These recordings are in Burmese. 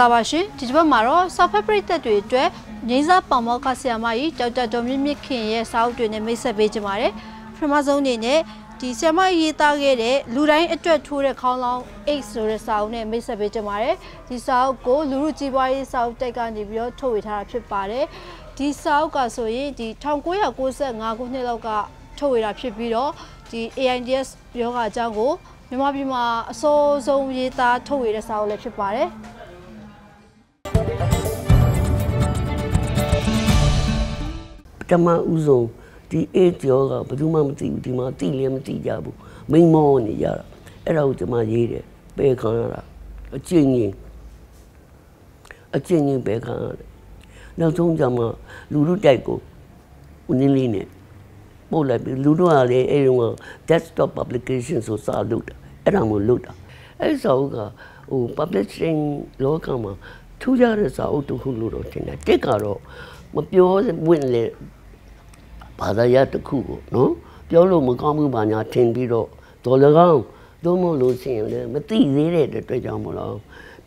မင်္ဂလာပါရှင်ဒီတစ်ပတ်မှာတော့ software ပရိသတ်တွေအတွက်ငိမ့်စားပေါင်မောက်ခဆရာမကြီးဒေါက်တာဒေါ်မြင့်မြင့်ခင်ရဲ့စာအုပ်တွေနဲ့မိတ်ဆက်ပေးကြပါတယ်ပထမဆုံးအနေနဲ့ဒီဆရာမကြီးရေးသားခဲ့တဲ့လူတိုင်းအတွက်ထိုးတဲ့ခေါင်းလောင်း8ဆိုတဲ့စာအုပ်နဲ့မိတ်ဆက်ပေးကြပါတယ်ဒီစာအုပ်ကိုလူလူကြီးပွားရေးစာအုပ်တက်ကနေပြီးတော့ထုတ်ဝေထားတာဖြစ်ပါတယ်ဒီစာအုပ်ကဆိုရင်ဒီ1995ခုနှစ်လောက်ကထုတ်ဝေတာဖြစ်ပြီးတော့ဒီ AIDS ယောဂအကြောင်းကိုမြန်မာပြည်မှာအစိုးဆုံးရေးသားထုတ်ဝေတဲ့စာအုပ်လည်းဖြစ်ပါတယ် ပထမဦးဆုံးဒီအေးကျော်ကဘယ်သူမှမသိဘူးဒီမှာသိလည်းမသိကြဘူးမိန်မောနေကြတာအဲ့ဒါကိုကျွန်မရေးတယ်ပယ်ခံရတာအကျဉ်းကြီးအကျဉ်းကြီးပယ်ခံရတယ်နောက်ဆုံးကျမှလူလူတိုက်ကိုဦးနင်းလေးနဲ့ပို့လိုက်ပြီးလူတို့ကလည်းအဲ့ဒီက desktop publication ဆိုစာလုပ်တာအဲ့ဒါမျိုးလုပ်တာအဲ့စာအုပ်ကဟို publishing လောကမှာထူးခြားတဲ့စာအုပ်တစ်ခုလို့တော့ထင်တယ်တစ်ကတော့မပြောဝင်လေ ဘာသာရတစ်ခုကိုနော်ပြောလို့မကောင်းဘူးဘာညာထင်ပြီးတော့တော်လကောင်းသို့မဟုတ်လို့ရှိရင်လည်းမသိသေးတဲ့အတွက်ကြောင့်မလို့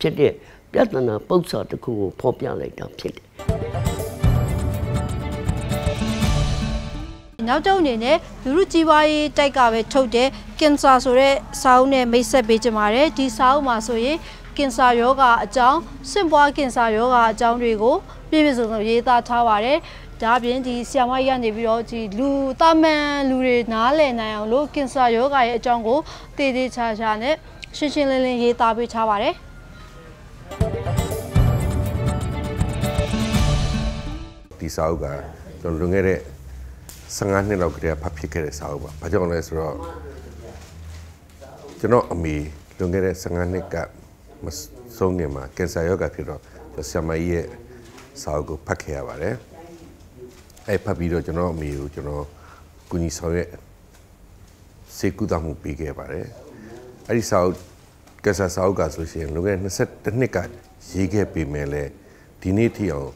ဖြစ်တဲ့ပြဿနာပု္ပ္ပာတစ်ခုကိုဖော်ပြလိုက်တာဖြစ်တယ်နောက်တော့အနေနဲ့လူလူကြီးပွားရေးတိုက်ကပဲထုတ်တဲ့ကင်ဆာဆိုတဲ့စာအုပ်နဲ့မိတ်ဆက်ပေးကြပါတယ်ဒီစာအုပ်မှာဆိုရင်ကင်ဆာယောဂအကြောင်းဆင့်ပွားကင်ဆာယောဂအကြောင်းတွေကိုပြည့်ပြည့်စုံစုံရေးသားထားပါတယ် ဒါအပြင်ဒီဆီယမကြီးကနေပြီးတော့ဒီလူတာမန်လူတွေနားလည်နိုင်အောင်လို့ကင်ဆာယောဂရဲ့အကြောင်းကိုတည်တည်ချာချာနဲ့ရှင်းရှင်းလင်းလင်းရေးသားပေးထားပါတယ်ဒီစာအုပ်ကကျွန်တော်လွန်ခဲ့တဲ့15နှစ်လောက်ကတည်းကဖတ်ဖြစ်ခဲ့တဲ့စာအုပ်ပါ။ဘာကြောင့်လဲဆိုတော့ကျွန်တော်အမေလွန်ခဲ့တဲ့15နှစ်ကမဆုံးခင်မှာကင်ဆာရောဂါဖြစ်တော့ဆရာမကြီးရဲ့စာအုပ်ကိုဖတ်ခဲ့ရပါတယ်။ အဲဖတ်ပြီးတော့ကျွန်တော်အမေကိုကျွန်တော်ကုညီဆောင်ရွက်စေကူတာမှုပေးခဲ့ပါတယ်။အဲဒီစာအုပ်ကင်ဆာစာအုပ်ကဆိုရှင်လွန်ခဲ့တဲ့22နှစ်ကရေးခဲ့ပေမဲ့လည်းဒီနေ့ထိအောင်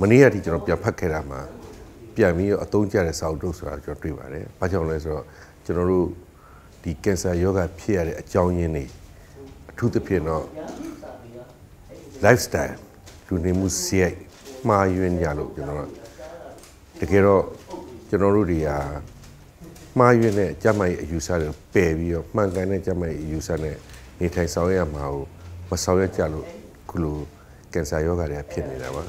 မနေ့ကထိကျွန်တော်ပြန်ဖတ်ခဲ့တာမှာပြန်ပြီးအသုံးကျတဲ့စာအုပ်တို့ဆိုတာကျွန်တော်တွေ့ပါတယ်။ဘာကြောင့်လဲဆိုတော့ကျွန်တော်တို့ဒီကင်ဆာယောဂဖြစ်ရတဲ့အကြောင်းရင်းတွေအထူးသဖြင့်တော့ lifestyle လူနေမှုစရိုက်မှားယွင်းကြလို့ကျွန်တော် တကယ်တော့ကျွန်တော်တို့တွေကမှားယွင်းတဲ့အကြမ်းမိုက်အယူဆတွေပယ်ပြီးတော့မှန်ကန်တဲ့အကြမ်းမိုက်အယူဆနဲ့နေထိုင်ဆောင်ရမှာကိုမဆောင်ရကြလို့ခုလိုကင်ဆာယောဂတွေဖြစ်နေတာပါ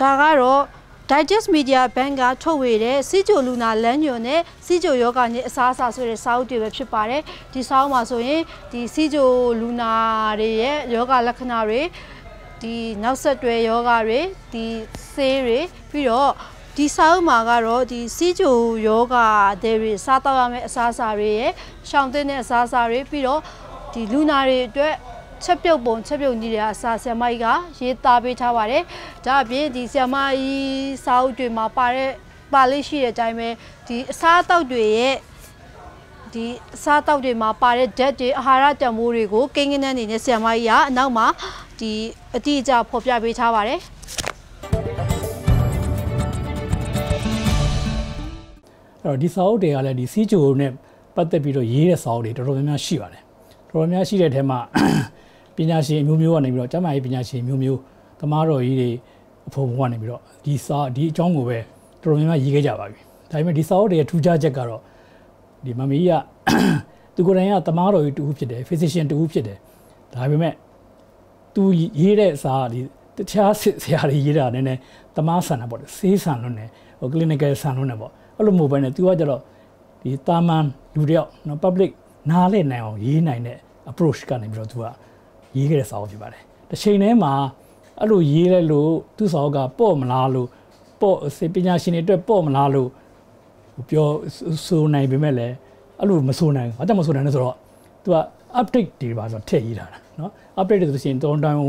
ဒါကတော့ Digest Media Bank ကထုတ်ဝေတဲ့စီဂျိုလူနာလမ်းညွန်နဲ့စီဂျိုယောဂနဲ့အစားအစာဆိုတဲ့စာအုပ်တွေပဲဖြစ်ပါတယ်ဒီစာအုပ်မှာဆိုရင်ဒီစီဂျိုလူနာတွေရဲ့ယောဂလက္ခဏာတွေ ဒီနောက်ဆက်တွဲယောဂတွေဒီဆေးတွေပြီးတော့ဒီစာအုပ်မှာကတော့ဒီစီဂျိုယောဂတွေစားတော့ရမယ့်အစားအစာတွေရဲ့ရှောင်တဲ့အစားအစာတွေပြီးတော့ဒီလူနာတွေအတွက်ချက်ပြုတ်ပုံချက်ပြုတ်နည်းတွေအစားဆရာမကြီးကရေးသားပေးထားပါတယ်။ဒါအပြင်ဒီဆရာမကြီးစာအုပ်တွေမှာပါတဲ့ပါလေးရှိတဲ့အတိုင်းပဲဒီအစားအသောက်တွေရဲ့ဒီအစားအသောက်တွေမှာပါတဲ့ဓာတ်တွေအာဟာရတန်ဖိုးတွေကိုကိန်းကိန်းနဲ့နေနဲ့ဆရာမကြီးကအနောက်မှာ ဒီအတိအကျဖော်ပြပေးထားပါတယ်။အဲ့တော့ဒီစာအုပ်တွေကလည်းဒီစီဂျိုနဲ့ပတ်သက်ပြီးတော့ရေးတဲ့စာအုပ်တွေတော်တော်များများရှိပါတယ်တော်တော်များရှိတဲ့အထက်မှာပညာရှင်မျိုးမျိုးကနေပြီးတော့ကျမကြီးပညာရှင်မျိုးမျိုးသမားတော်ကြီးတွေအဖို့ဘဝနေပြီးတော့ဒီစာဒီအကြောင်းကိုပဲတော်တော်များများရေးခဲ့ကြပါပြီဒါပေမဲ့ဒီစာအုပ်တွေရဲ့ထူးခြားချက်ကတော့ဒီမမီးကသူကိုယ်တိုင်ကသမားတော်ကြီးတူဖြစ်တယ် physician တူဖြစ်တယ်ဒါပေမဲ့ သူရေးတဲ့အစာဒီတခြားစစ်ဆရာတွေရေးတာနည်းနည်းသမားဆန်တာပေါ့ဆေးဆန်လို့နဲ့ဟို clinical ဆန်လို့နဲ့ပေါ့အဲ့လိုမျိုးပဲနဲ့ तू ကကြတော့ဒီတာမန်လူတယောက်နော် public နားလည်နိုင်အောင်ရေးနိုင်တဲ့ approach ကနေပြီးတော့ तू ကရေးခဲ့တဲ့စာအုပ်ဖြစ်ပါတယ်တစ်ချိန်တည်းမှာအဲ့လိုရေးလိုက်လို့သူ့စာအုပ်ကပေါ့မလားလို့ပေါ့စေပညာရှင်တွေအတွက်ပေါ့မလားလို့ပြောဆိုနိုင်ပေမဲ့လည်းအဲ့လိုမဆိုနိုင်ဘူးဘာကြောင့်မဆိုနိုင်လဲဆိုတော့ तू က update တွေပါဆိုတော့ထည့်ရေးထားတာ update ဆိုရှင်တောင်းတောင်း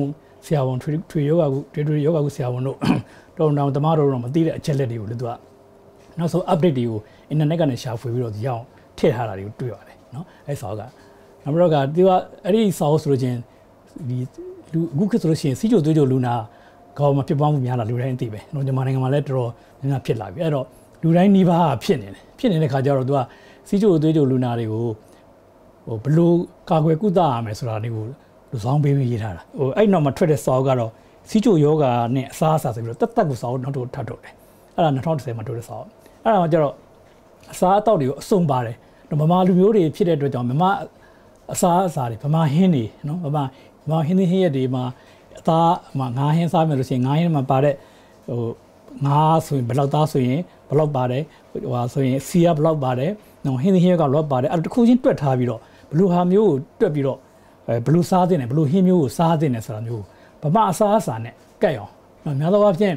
ဆရာဝန်ထွေထွေယောဂကုထွေထွေယောဂကုဆရာဝန်တို့တောင်းတောင်းတမတော်တော့မသိတဲ့အချက်လက်တွေကိုလည်းသူကနောက်ဆုံး update တွေကို internet ကနေရှာဖွေပြီးတော့ဒီအောင်ထည့်ထားတာတွေကိုတွေ့ရတယ်နော်အဲဆောက်ကနောက်တော့ကသူကအဲ့ဒီဆောက်ဆိုလို့ချင်းဒီလူအခုခေတ်ဆိုလို့ရှိရင်စီချိုသွေးချိုလူနာကောမဖြစ်ပွားမှုများလာလူတိုင်းသိပဲနော်မြန်မာနိုင်ငံမှာလည်းတော်တော်များများဖြစ်လာပြီအဲ့တော့လူတိုင်းနှီးပါးဖြစ်နေတယ်ဖြစ်နေတဲ့ခါကျတော့သူကစီချိုသွေးချိုလူနာတွေကိုဟိုဘလို့ကာကွယ်ကုသရမယ်ဆိုတာတွေကို လူဆောင်ပေးပြီးရေးထားတာဟိုအဲ့နောက်မှာထွက်တဲ့စာအုပ်ကတော့စီချိုယောဂါနဲ့အစားအစာဆိုပြီးတော့တက်တက်ကိုစာအုပ်နောက်တော့ထပ်ထုတ်တယ်အဲ့ဒါ2010မှာထုတ်တဲ့စာအုပ်အဲ့ဒါမှကျတော့အစားအသောက်တွေကိုအစုံပါတယ်ဗမာလူမျိုးတွေဖြစ်တဲ့အတွက်ကြောင့်ဗမာအစားအစာတွေဗမာဟင်းတွေနော်ဗမာဗမာဟင်းသီးဟင်းရက်တွေမှာအသားမှာငါးဟင်းစားမယ်လို့ရှိရင်ငါးဟင်းမှာပါတဲ့ဟိုငါးဆိုရင်ဘယ်လောက်သားဆိုရင်ဘယ်လောက်ပါတယ်ဟိုဟာဆိုရင်စီကဘယ်လောက်ပါတယ်နော်ဟင်းသီးဟင်းရက်ကဘယ်လောက်ပါတယ်အဲ့ဒါတစ်ခုချင်းတွက်ထားပြီးတော့ဘလူဟာမျိုးကိုတွက်ပြီးတော့ အဲဘလူစားတဲ့နဲ့ဘလူဟင်းမျိုးကိုစားတဲ့နဲ့ဆိုတာမျိုးဗမာအစားအစာနဲ့ကက်အောင်နော်များသောအားဖြင့်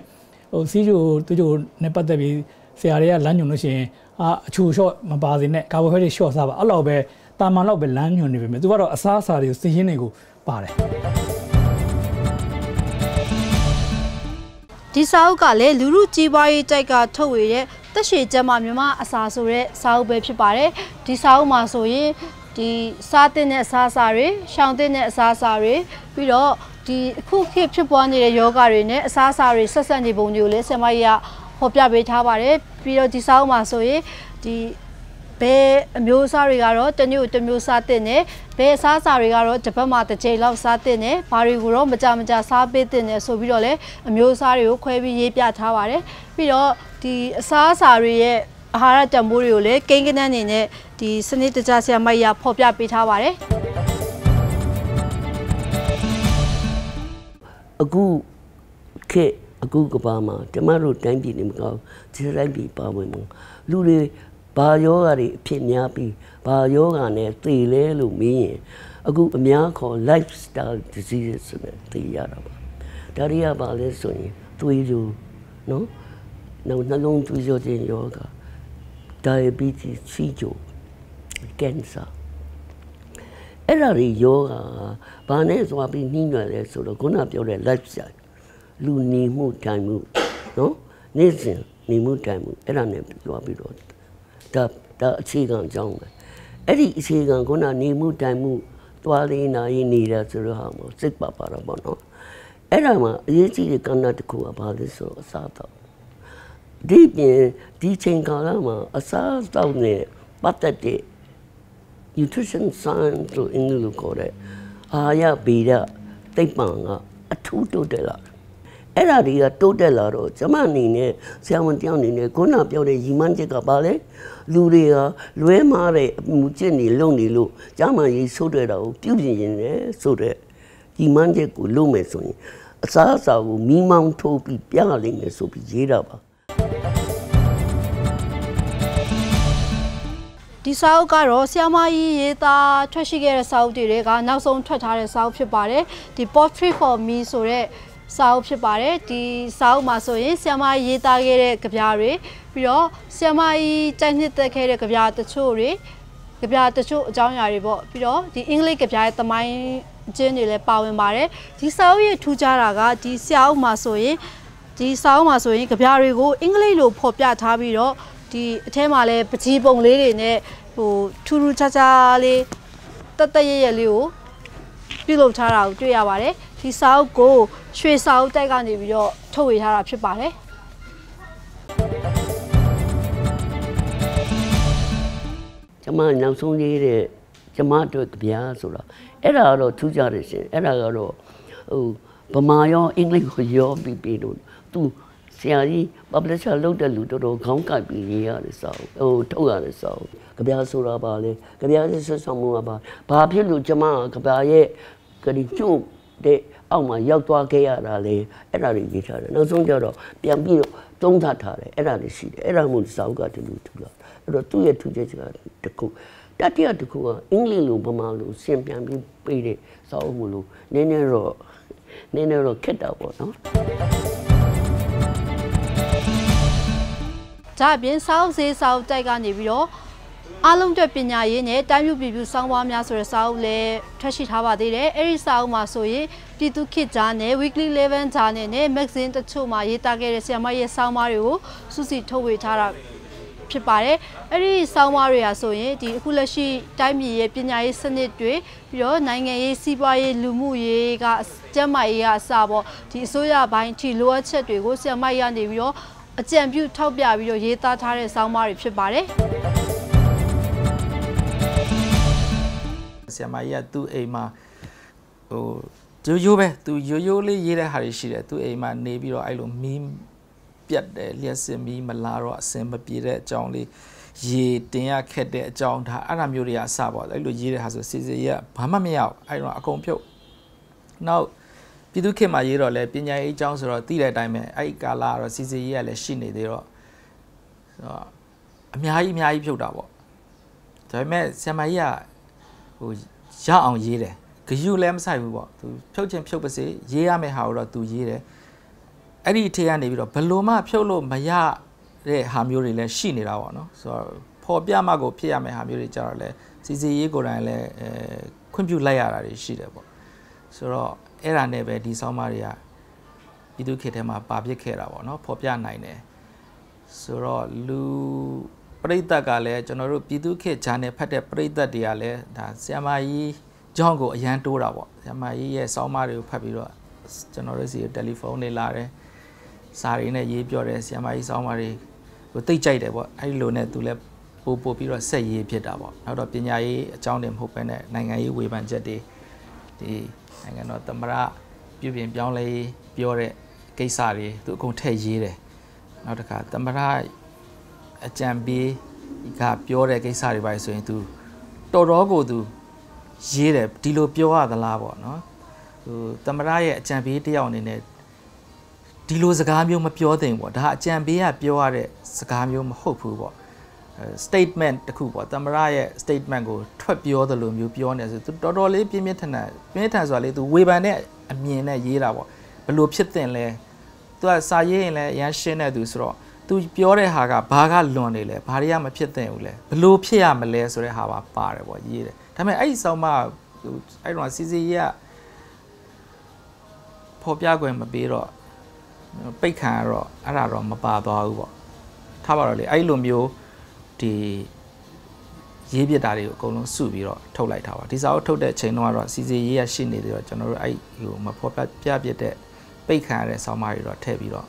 ဟိုစီးကျိုသူကျိုနဲ့ပတ်သက်ပြီးဆရာတွေကလမ်းညွှန်လို့ရှိရင်အာအချူလျှော့မပါစေနဲ့ကာဘိုဟိုက်တွေလျှော့စားပါအဲ့လောက်ပဲတာမန်လောက်ပဲလမ်းညွှန်နေပြီမြဲသူကတော့အစားအစာတွေကိုစီးရင်းတွေကိုပါတယ်ဒီစာအုပ်ကလည်းလူမှုကြီးပွားရေးတိုက်ကထုတ်ဝေတဲ့တက်ရှည်ကျမမြမအစာဆိုတဲ့စာအုပ်ပဲဖြစ်ပါတယ်ဒီစာအုပ်မှာဆိုရင် ဒီစားတဲ့အစားအစာတွေရှောင်တဲ့အစားအစာတွေပြီးတော့ဒီအခုခေတ်ဖြစ်ပွားနေတဲ့ယောဂတွေနဲ့အစားအစာတွေဆက်ဆက်နေပုံတွေကိုလည်းဆရာမကြီးကဟောပြပေးထားပါတယ်ပြီးတော့ဒီစာအုပ်မှာဆိုရင်ဒီဘယ်အမျိုးအစားတွေကတော့တမျိုးတမျိုးစားတဲ့နဲ့ဘယ်အစားအစာတွေကတော့တစ်ပတ်မှတစ်ချိန်လောက်စားတဲ့နဲ့ဘာတွေကိုတော့မကြမကြစားပေးတဲ့နဲ့ဆိုပြီးတော့လည်းအမျိုးအစားတွေကိုခွဲပြီးရေးပြထားပါတယ်ပြီးတော့ဒီအစားအစာတွေရဲ့ အာဟာရတန်ဖိုးတွေကိုလည်းကိန်းကနန်းနေနဲ့ဒီစနစ်တကျဆရာမကြီးကဖော်ပြပေးထားပါတယ်အခုခေတ်အခုကဘာမှာကျမတို့တိုင်းပြည်နေမကောင်းဒီတိုင်းပြည်ပါဝင်မှာလူတွေဘာယောဂါတွေအဖြစ်များပြီးဘာယောဂါနဲ့သေလဲလို့မင်းရင်အခုအများခေါ် lifestyle diseases ဆိုတဲ့သိရတာပါဒါတွေကဘာလဲဆိုရင်သွေးလိုနော်နောက်နှလုံးသွေးကြောခြင်းယောဂ diabetes စီးချို cancer အဲ့ဒါတွေယောဂဘာနဲ့သွားပြီးနှီးရွယ်လဲဆိုတော့ခုနပြောတဲ့ lifestyle လူနေမှုတိုင်မှုနော်နေ့စဉ်နေမှုတိုင်မှုအဲ့ဒါနဲ့ပြောပြီးတော့ဒါဒါအခြေခံအကြောင်းပဲအဲ့ဒီအခြေခံခုနနေမှုတိုင်မှုသွားလေးနာရေးနေတာဆိုတော့ဟာမစိတ်ပါပါတော့ပေါ့နော်အဲ့ဒါမှအရေးကြီးတဲ့ကဏ္ဍတစ်ခုကဘာလဲဆိုအစားတော့ ဒီပြင်ဒီချိန်ကာလမှာအစားတော့နဲ့ပတ်သက်တဲ့ nutrition science လို့အင်္ဂလိပ်လိုခေါ်တဲ့အာရဗေဒသိပ္ပံကအထူးတိုးတက်လာအဲ့ဒါတွေကတိုးတက်လာတော့ကျမအနေနဲ့ဆရာဝန်တယောက်အနေနဲ့ခုနပြောတဲ့ရီမန်းချက်ကပါလေလူတွေကလွဲမားတဲ့အမှုကျင့်နေလုံနေလို့ကျမရေးဆိုးတဲ့တာကိုပြုပြင်ရင်လည်းဆိုတဲ့ရီမန်းချက်ကိုလုပ်မယ်ဆိုရင်အစားအစာကိုမိမောင်းထိုးပြီးပြလိမ့်မယ်ဆိုပြီးရေးတာပါ ဒီစာအုပ်ကတော့ဆ iam မကြီးရေးသားထွက်ရှိခဲ့တဲ့စာအုပ်တွေကနောက်ဆုံးထွက်ထားတဲ့စာအုပ်ဖြစ်ပါတယ်ဒီ portrait for me ဆိုတဲ့စာအုပ်ဖြစ်ပါတယ်ဒီစာအုပ်မှာဆိုရင်ဆ iam မကြီးရေးသားခဲ့တဲ့ကြပြတွေပြီးတော့ဆ iam မကြီးတိုက်နှစ်သက်ခဲ့တဲ့ကြပြတချို့တွေကြပြတချို့အကြောင်းအရာတွေပေါ့ပြီးတော့ဒီအင်္ဂလိပ်ကြပြရဲ့သမိုင်းအကျဉ်းတွေလည်းပါဝင်ပါတယ်ဒီစာအုပ်ရဲ့ထူးခြားတာကဒီဆရာအုပ်မှာဆိုရင်ဒီစာအုပ်မှာဆိုရင်ကြပြတွေကိုအင်္ဂလိပ်လိုဖော်ပြထားပြီးတော့ ဒီအထဲမှာလည်းပကြီးပုံလေးတွေနဲ့ဟိုထူးထူးခြားခြားလေးတက်တက်ရရလေးကိုပြုလုပ်ထားတာကိုတွေ့ရပါတယ်ဒီစာအုပ်ကိုရွှေစာအုပ်တိုက်ကနေပြီးတော့ထုတ်ဝေထားတာဖြစ်ပါတယ်ကျမနောက်ဆုံးရေးတဲ့ကျမတို့ကြပြားဆိုတာအဲ့ဒါကတော့ထူးခြားတယ်ရှင်အဲ့ဒါကတော့ဟိုဗမာရောအင်္ဂလိပ်ကိုရောပြီးပြီးလို့သူ ဆရာကြီး publisher လုပ်တဲ့လူတော်တော်ခေါင်းကိုက်ပြီးရေးရတယ်စာအုပ်ဟိုထုတ်ရတယ်စာအုပ်ကြပြားဆိုတာပါလေကြပြားရဲ့ဆက်ဆောင်မှုကပါဘာဖြစ်လို့ကျမကကြပြားရဲ့ကတိကျုပ်တဲ့အောက်မှာရောက်သွားခဲ့ရတာလေအဲ့ဒါတွေရေးထားတယ်နောက်ဆုံးကျတော့ပြန်ပြီးတော့သုံးသပ်ထားတယ်အဲ့ဒါတွေရှိတယ်အဲ့ဒါမို့စာအုပ်ကဒီလိုထူလာအဲ့တော့သူ့ရဲ့ထူချက်ချက်ကတခုတတိယတစ်ခုကအင်္ဂလိပ်လိုဗမာလိုရှင်းပြန်ပြီးပေးတဲ့စာအုပ်မလို့နည်းနည်းတော့နည်းနည်းတော့ခက်တာပေါ့နော် ဒါအပြင်စောက်စေးစောက်တိုက်ကနေပြီးတော့အားလုံးအတွက်ပညာရေးနဲ့တိုင်းပြည်ပြည်ပြစောင်းပွားများဆိုတဲ့စာအုပ်လည်းထွက်ရှိထားပါသေးတယ်။အဲဒီစာအုပ်မှာဆိုရင်ပြည်သူခေတ်ဂျာနယ် Weekly 11ဂျာနယ်နဲ့ Magazine တချို့မှာရေးသားခဲ့တဲ့ဆရာမရဲ့စောင်းပါးတွေကိုစုစည်းထုတ်ဝေထားတာဖြစ်ပါတယ်။အဲ့ဒီစောင်းပါးတွေဟာဆိုရင်ဒီအခုလက်ရှိတိုင်းပြည်ရဲ့ပညာရေးစနစ်တွေပြီးတော့နိုင်ငံရေးစီးပွားရေးလူမှုရေးကကျန်းမာရေးကအစပေါ့ဒီအစိုးရဘိုင်းထိလိုအပ်ချက်တွေကိုဆရာမကြီးကနေပြီးတော့ အကြံပြုထောက်ပြပြီးတော့ရေးသားထားတဲ့စောင်းပါးတွေဖြစ်ပါတယ်။ဆီယမကြီးကသူ့အိမ်မှာဟိုရိုးရိုးပဲသူရိုးရိုးလေးရေးတဲ့ဟာတွေရှိတယ်သူ့အိမ်မှာနေပြီးတော့အဲ့လိုမီးပြတ်တယ်လျှက်စစ်မီးမလာတော့အစင်မပြေတဲ့အကြောင်းလေးရေတင်ရခက်တဲ့အကြောင်းဒါအဲ့ဒါမျိုးတွေကအစပေါ့အဲ့လိုရေးတဲ့ဟာဆိုစီစီရဘာမှမရအောင်အဲ့တော့အကုန်ဖြုတ်နောက် ပြည်သူခေတ်မှာရေးတော့လဲပညာရေးအကြောင်းဆိုတော့သိတဲ့အတိုင်းပဲအဲ့ကာလကတော့စီစီရကလည်းရှိနေသေးတော့ဆိုတော့အများကြီးအများကြီးဖြုတ်တာပေါ့ဒါပေမဲ့ဆ iam ကြီးကဟိုရအောင်ရေးတယ်ဂယုလည်းမဆိုင်ဘူးပေါ့သူဖြုတ်ချင်ဖြုတ်ပါစေရေးရမယ့်ဟာကိုတော့သူရေးတယ်အဲ့ဒီအထက်ကနေပြီးတော့ဘလို့မှဖြုတ်လို့မရတဲ့ဟာမျိုးတွေလည်းရှိနေတာပေါ့နော်ဆိုတော့ပေါ်ပြမှကိုဖြစ်ရမယ့်ဟာမျိုးတွေကြတော့လဲစီစီရေးကိုယ်တိုင်လည်းအဲခွင့်ပြုလိုက်ရတာတွေရှိတယ်ပေါ့ဆိုတော့ အဲ့ဒါနဲ့ပဲဒီဆောင်းပါးတွေကပြည်သူခေတ်ထဲမှာပါပစ်ခဲ့တာပေါ့နော်ပေါ်ပြနိုင်တယ်ဆိုတော့လူပရိသတ်ကလည်းကျွန်တော်တို့ပြည်သူခေတ်ဂျာနယ်ဖတ်တဲ့ပရိသတ်တွေကလည်းဒါဆီယမကြီးကြောင်းကိုအရန်တိုးတာပေါ့ဆီယမကြီးရဲ့စောင်းမတွေကိုဖတ်ပြီးတော့ကျွန်တော်တို့စီတယ်လီဖုန်းတွေလာတယ်စာတွေနဲ့ရေးပြောတယ်ဆီယမကြီးစောင်းမတွေကိုတိတ်ကြိုက်တယ်ပေါ့အဲ့ဒီလိုနဲ့သူလည်းပို့ပို့ပြီးတော့ဆက်ရေးဖြစ်တာပေါ့နောက်တော့ပညာရေးအကြောင်းတွေမဟုတ်ဘဲနဲ့နိုင်ငံရေးဝေဖန်ချက်တွေ ဒီနိုင်ငံတော်သမရပြုပြင်ပြောင်းလဲပြောတဲ့ကိစ္စတွေသူအကုန်ထည့်ရေးတယ်နောက်တစ်ခါသမရအကြံပေးကပြောတဲ့ကိစ္စတွေပါဆိုရင် तू တော်တော်ကို तू ရေးတယ်ဒီလိုပြောရသလားပေါ့နော်ဟိုသမရရဲ့အကြံပေးတယောက်အနေနဲ့ဒီလိုစကားမျိုးမပြောသင့်ဘူးပေါ့ဒါအကြံပေးကပြောရတဲ့စကားမျိုးမဟုတ်ဘူးပေါ့ statement တခုပေါ့သမရရဲ့ statement ကိုထွက်ပြောသလိုမျိုးပြောနေဆိုသူတော်တော်လေးပြင်းပြင်းထန်ထန်ပြင်းထန်ဆိုတာလေသူဝေဖန်တဲ့အမြင်နဲ့ရေးတာပေါ့ဘလို့ဖြစ်တင်လဲသူကစာရေးရင်လည်းအရန်ရှင်းတဲ့သူဆိုတော့သူပြောတဲ့ဟာကဘာကလွန်နေလဲဘာတွေကမဖြစ်သင့်ဘူးလဲဘလို့ဖြစ်ရမလဲဆိုတဲ့ဟာပါပါတယ်ပေါ့ရေးတယ်ဒါပေမဲ့အဲ့ဒီဆောင်းမအဲ့တော့စီစီရဖော်ပြခွင့်မပေးတော့ပိတ်ခံရတော့အဲ့ဒါတော့မပါသွားဘူးပေါ့ထားပါတော့လေအဲ့လိုမျိုး ဒီရေးပြတာတွေကိုအကုန်လုံးစုပြီးတော့ထုတ်လိုက်တာပါဒီစာအုပ်ထုတ်တဲ့ချိန်တော့ကတော့စီစီရေးရရှိနေတယ်တော့ကျွန်တော်တို့အဲ့ဟိုမဖော်ပြပြပြတဲ့ပိတ်ခံရတဲ့ဆောင်းပါးတွေတော့ထည့်ပြီးတော့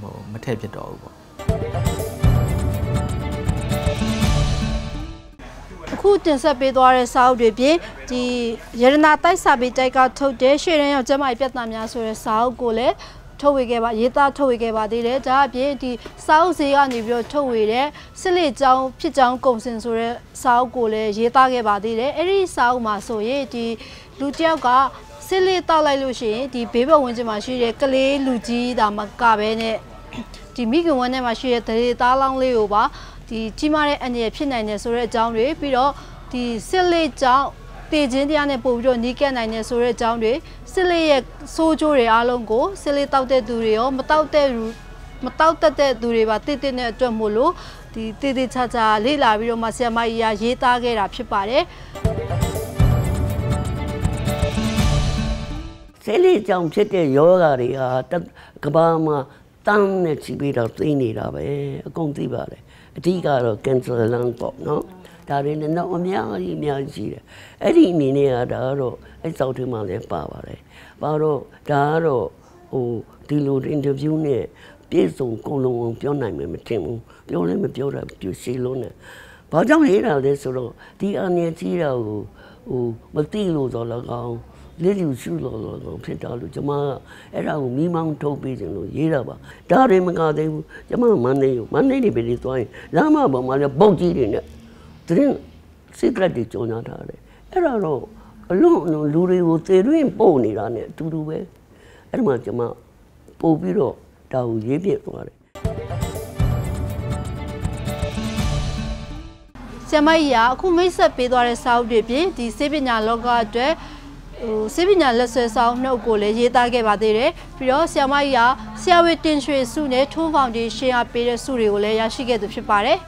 ဟိုမထည့်ဖြစ်တော့ဘူးပေါ့အခုတင်ဆက်ပေးသွားတဲ့စာအုပ်တွေပြင်ဒီရတနာတိုက်စာပေတိုက်ကထုတ်တဲ့ရှေ့ရန်ရောက်ကျမကြီးပြဿနာများဆိုတဲ့စာအုပ်ကိုလည်း ထုတ်ဝေခဲ့ပါရေးသားထုတ်ဝေခဲ့ပါသေးတယ်ဒါအပြင်ဒီစာအုပ်ဈေးကနေပြီးတော့ထုတ်ဝေတဲ့စစ်လက်ကြောင်းဖြစ်ကြောင်းကုံစင်ဆိုတဲ့စာအုပ်ကိုလည်းရေးသားခဲ့ပါသေးတယ်အဲ့ဒီစာအုပ်မှာဆိုရင်ဒီလူတယောက်ကစစ်လက်တောက်လိုက်လို့ရှိရင်ဒီဘေးဘဝဝင်ကျင်မှာရှိတဲ့ကလေးလူကြီးဒါမှကပဲနဲ့ဒီမိခင်ဝမ်းထဲမှာရှိတဲ့ဒရေသားလောင်းလေးကိုပါဒီကြီးမားတဲ့အန္တရာယ်ဖြစ်နိုင်တယ်ဆိုတဲ့အကြောင်းတွေပြီးတော့ဒီစစ်လက်ကြောင်း တည်ခြင်းတရားနဲ့ပို့ပြီးတော့နီးကပ်နိုင်တယ်ဆိုတဲ့အကြောင်းတွေစစ်လေးရဲ့စိုးကျိုးတွေအားလုံးကိုစစ်လေးတောက်တဲ့သူတွေရောမတောက်တဲ့လူမတောက်တတ်တဲ့သူတွေပါတည်တည်တဲ့အတွက်မို့လို့ဒီတည်တည်ချာချာလေ့လာပြီးတော့မှဆရာမကြီးကရေးသားခဲ့တာဖြစ်ပါတယ်ဆဲလေးကြောင့်ဖြစ်တဲ့ယောဂတွေဟာကဘာမှာတန်းနဲ့ချီပြီးတော့သိနေတာပဲအကုန်သိပါတယ်အဓိကတော့ cancer lung ပေါ့နော် ဒါတွေနဲ့တော့အများကြီးအများကြီးရှိတယ်အဲ့ဒီအနေနဲ့ကဒါကတော့အဲ့စောက်ထဲမှာလည်းပါပါတယ်ပါတော့ဒါကတော့ဟိုဒီလို interview နဲ့ပြည့်စုံကုန်လုံးအောင်ပြောနိုင်မယ်မထင်ဘူးပြောလည်းမပြောတာပြည့်ရှိလုံးနဲ့ဘာကြောင့်ရေးတာလဲဆိုတော့ဒီအနေကြီးတာကိုဟိုမသိလို့တော့လကောင်းလေးလူရှုလို့တော့ဖြစ်တာလို့ကျွန်မအဲ့ဒါကိုမိမောင်းထုတ်ပြီးတယ်လို့ရေးတာပါဒါတွေမကသေးဘူးကျွန်မမန္တလေးကိုမန္တလေးနေပြည်တော်သွားရင်လမ်းမပေါ်မှာလည်းပုတ်ကြီးတွေနဲ့ သတင်း secret တွေကြော်ညာထားတယ်အဲ့ဒါတော့အလုံးအလုံးလူတွေကိုသေတွင်းပို့နေတာ ਨੇ အတူတူပဲအဲ့ဒီမှာကျွန်မပို့ပြီးတော့ဒါကိုရေးပြသွားတယ်ဆရာမကြီးကအခုမိတ်ဆက်ပေးသွားတဲ့စာအုပ်တွေပြင်ဒီစေပညာလောကအတွက်ဟိုစေပညာလက်ဆွဲဆောင်နှုတ်ကိုလည်းရေးသားခဲ့ပါသေးတယ်ပြီးတော့ဆရာမကြီးကဆရာဝေတင်ရွှေစုနဲ့ထိုးဖောင်ဒေးရှင်းအားပေးတဲ့စုတွေကိုလည်းရရှိခဲ့သူဖြစ်ပါတယ်